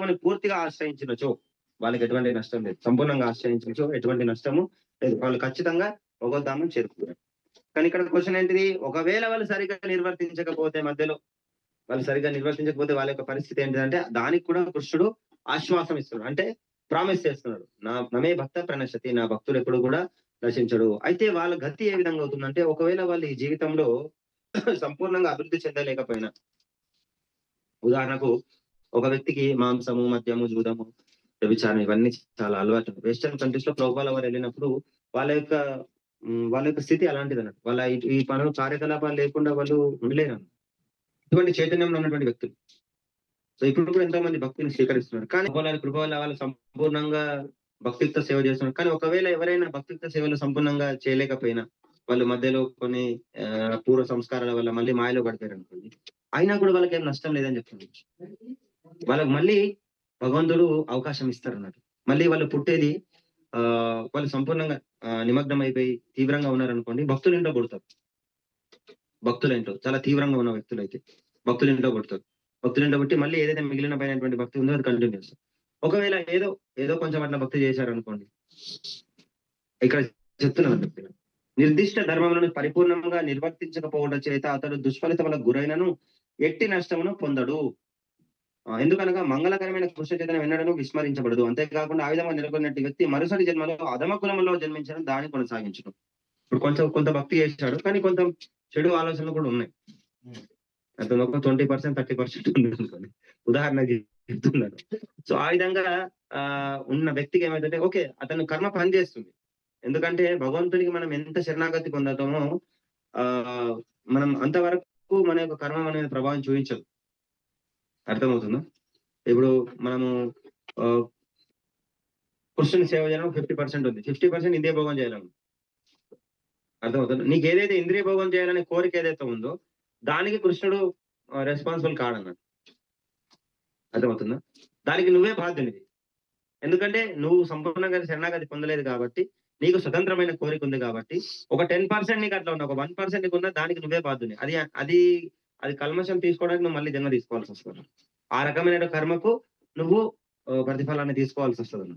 పూర్తిగా ఆశ్రయించినచో వాళ్ళకి ఎటువంటి నష్టం లేదు. సంపూర్ణంగా ఆశ్రయించవచ్చు ఎటువంటి నష్టము లేదు. వాళ్ళు ఖచ్చితంగా భగవద్ధామం చేరుకుంటారు. కానీ ఇక్కడ క్వశ్చన్ ఏంటిది? ఒకవేళ వాళ్ళు సరిగ్గా నిర్వర్తించకపోతే మధ్యలో వాళ్ళు సరిగ్గా నిర్వర్తించకపోతే వాళ్ళ యొక్క పరిస్థితి ఏంటంటే దానికి కూడా కృష్ణుడు ఆశ్వాసం ఇస్తున్నాడు. అంటే ప్రామిస్ చేస్తున్నాడు. నా నమే భక్త ప్రణశతి నా భక్తులు ఎప్పుడు కూడా నశించడు. అయితే వాళ్ళ గతి ఏ విధంగా అవుతుందంటే ఒకవేళ వాళ్ళు ఈ జీవితంలో సంపూర్ణంగా అభివృద్ధి చెందలేకపోయినా ఉదాహరణకు ఒక వ్యక్తికి మాంసము మద్యము జూదము వ్యభిచారం ఇవన్నీ చాలా అలవాటు వెస్టర్న్ కంట్రీస్లో ప్రభుత్వాల వారు వెళ్ళినప్పుడు వాళ్ళ యొక్క వాళ్ళ యొక్క స్థితి అలాంటిది అన్నట్టు వాళ్ళ ఈ- పనులు కార్యకలాపాలు లేకుండా వాళ్ళు ఉండలేరు ఇటువంటి చైతన్యంలో ఉన్నటువంటి వ్యక్తులు. సో ఇప్పుడు కూడా ఎంతో మంది భక్తిని స్వీకరిస్తున్నారు. కానీ వాళ్ళ కృప వల్ల వాళ్ళు సంపూర్ణంగా భక్తిత్వ సేవ చేస్తున్నారు. కానీ ఒకవేళ ఎవరైనా భక్తిత్వ సేవలు సంపూర్ణంగా చేయలేకపోయినా వాళ్ళు మధ్యలో కొన్ని పూర్వ సంస్కారాల వల్ల మళ్ళీ మాయలో పడతారు అనుకోండి అయినా కూడా వాళ్ళకి ఏం నష్టం లేదని చెప్తున్నారు. వాళ్ళకి మళ్ళీ భగవంతుడు అవకాశం ఇస్తారు అన్నట్టు మళ్ళీ వాళ్ళు పుట్టేది ఆ వాళ్ళు సంపూర్ణంగా నిమగ్నం అయిపోయి తీవ్రంగా ఉన్నారు అనుకోండి భక్తులు ఇంట్లో కొడతారు. భక్తుల ఇంట్లో చాలా తీవ్రంగా ఉన్న వ్యక్తులు అయితే భక్తుల ఇంట్లో కొడతారు. భక్తుల ఇంట్లో కొట్టి మళ్ళీ ఏదైతే మిగిలిన పైనటువంటి భక్తి ఉందో అది కంటిన్యూ చేస్తారు. ఒకవేళ ఏదో ఏదో కొంచెం అట్లా భక్తి చేశారు అనుకోండి ఇక్కడ చెప్తున్నాను వ్యక్తి నిర్దిష్ట ధర్మములను పరిపూర్ణంగా నిర్వర్తించకపోవడం చేత అతడు దుష్ఫలితములకు గురైనను ఎట్టి నష్టమును పొందడు. ఎందుకనగా మంగళకరమైన కృష్ణ చైతన్యం ఎన్నడను విస్మరించబడదు. అంతేకాకుండా ఆ విధంగా నెలకొన్నట్టు వ్యక్తి మరుసటి జన్మలో అధమ కులంలో జన్మించడం దాన్ని కొనసాగించడం. ఇప్పుడు కొంచెం కొంత భక్తి చేశాడు కానీ కొంత చెడు ఆలోచనలు కూడా ఉన్నాయి. అతను ఒక ట్వంటీ పర్సెంట్ థర్టీ పర్సెంట్ ఉంది అనుకోండి ఉదాహరణకి చెప్తున్నాను. సో ఆ విధంగా ఆ ఉన్న వ్యక్తికి ఏమైందంటే ఓకే అతను కర్మ పని చేస్తుంది ఎందుకంటే భగవంతునికి మనం ఎంత శరణాగతి పొందుతామో ఆ మనం అంతవరకు మన యొక్క కర్మ మన మీద ప్రభావం చూపించదు. అర్థమవుతుందా? ఇప్పుడు మనము కృష్ణుని సేవ చేయడం ఫిఫ్టీ పర్సెంట్ ఉంది. ఫిఫ్టీ పర్సెంట్ ఇంద్రియ భోగం చేయాలని. అర్థమవుతుంది? నీకు ఏదైతే ఇంద్రియ భోగం చేయాలనే కోరిక ఏదైతే ఉందో దానికి కృష్ణుడు రెస్పాన్సిబుల్ కాడన్నాడు. అర్థమవుతుందా? దానికి నువ్వే బాధ్యునివి. ఎందుకంటే నువ్వు సంపూర్ణంగా శరణాగతి పొందలేదు కాబట్టి నీకు స్వతంత్రమైన కోరిక ఉంది కాబట్టి ఒక టెన్ పర్సెంట్ నీకు అట్లా ఉన్న ఒక వన్ పర్సెంట్ నీకు ఉన్న దానికి నువ్వే బాధ్యుని అది అది అది కల్మషం తీసుకోవడానికి నువ్వు మళ్ళీ జన్మ తీసుకోవాల్సి వస్తుంది. ఆ రకమైన కర్మకు నువ్వు ప్రతిఫలాన్ని తీసుకోవాల్సి వస్తుంది.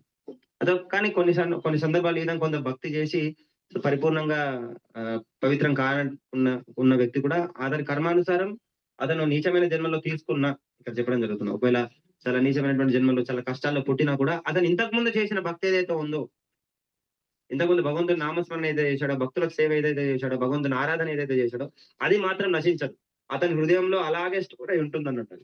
అదో కానీ కొన్ని కొన్ని సందర్భాలు ఏదైనా విధంగా కొంత భక్తి చేసి పరిపూర్ణంగా పవిత్రం కానున్న ఉన్న వ్యక్తి కూడా అతని కర్మానుసారం అతను నీచమైన జన్మలో తీసుకున్న ఇక్కడ చెప్పడం జరుగుతుంది. ఒకవేళ చాలా నీచమైనటువంటి జన్మలో చాలా కష్టాల్లో పుట్టినా కూడా అతను ఇంతకు ముందు చేసిన భక్తి ఏదైతే ఉందో ఇంతకుముందు భగవంతుని నామస్మరణ ఏదైతే చేశాడో భక్తులకు సేవ ఏదైతే చేశాడో భగవంతుని ఆరాధన ఏదైతే చేశాడో అది మాత్రం నశించదు. అతని హృదయంలో అలాగే స్టోర్ అయి ఉంటుంది అన్నట్టు